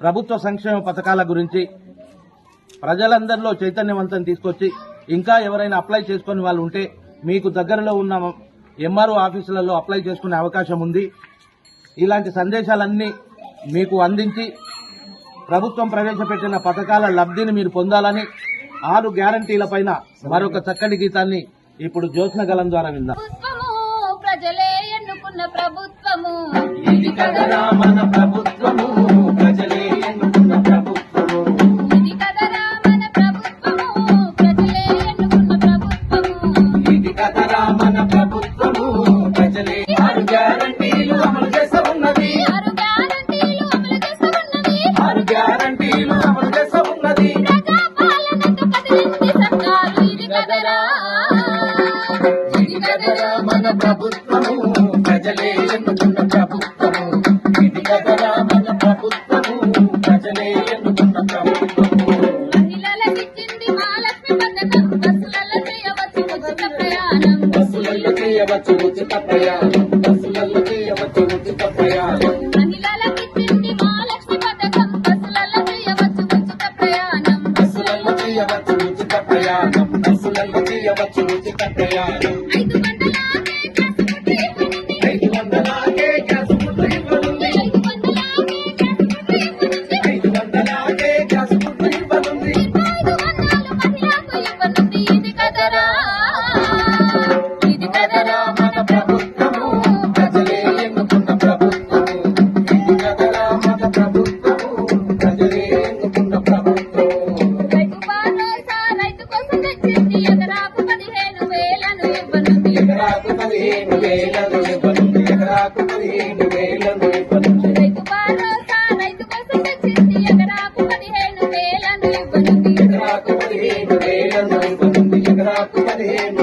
ప్రభుత్వ సంక్షేమ పథకాల గురించి ప్రజలందరిలో చైతన్యవంతం తీసుకొచ్చి ఇంకా ఎవరైనా అప్లై చేసుకుని వాళ్ళు ఉంటే మీకు దగ్గరలో ఉన్న ఎంఆర్ఓ ఆఫీసులలో అప్లై చేసుకునే అవకాశం ఉంది. ఇలాంటి సందేశాలన్నీ మీకు అందించి ప్రభుత్వం ప్రవేశపెట్టిన పథకాల లబ్ధిని మీరు పొందాలని ఆరు గ్యారంటీల పైన మరొక చక్కటి గీతాన్ని ఇప్పుడు జ్యోత్స్న గలం ద్వారా విందాం. ప్రభుత్వము మన ప్రభుత్వము. ప్రజలే ఎన్నుకున్న ప్రభుత్వము. ఇది కదరా మన ప్రభుత్వము. ప్రజలే ఎన్నుకున్న ప్రభుత్వము. బస్సులలో చేయవచ్చు ఉచిత ప్రయాణం. బస్సులలో చేయవచ్చు ఉచిత ప్రయాణం. చేయవచ్చు ఉచిత ప్రయాణం. బస్సులలో చేయవచ్చు ఉచిత ప్రయాణం. ఐదు గ్యాస్. ఐదు గ్యాస్ ఇవ్వనుంది. ఇది కదరా ఇది కదరా మన ప్రభుత్వము పదిహేను వేలను ఇవ్వనుంది ఎకరాకు పదిహేను వేలను తెచ్చింది ఎకరాకు పదిహేను వేలను ఇవ్వనుంది ఎకరాకు పదిహేను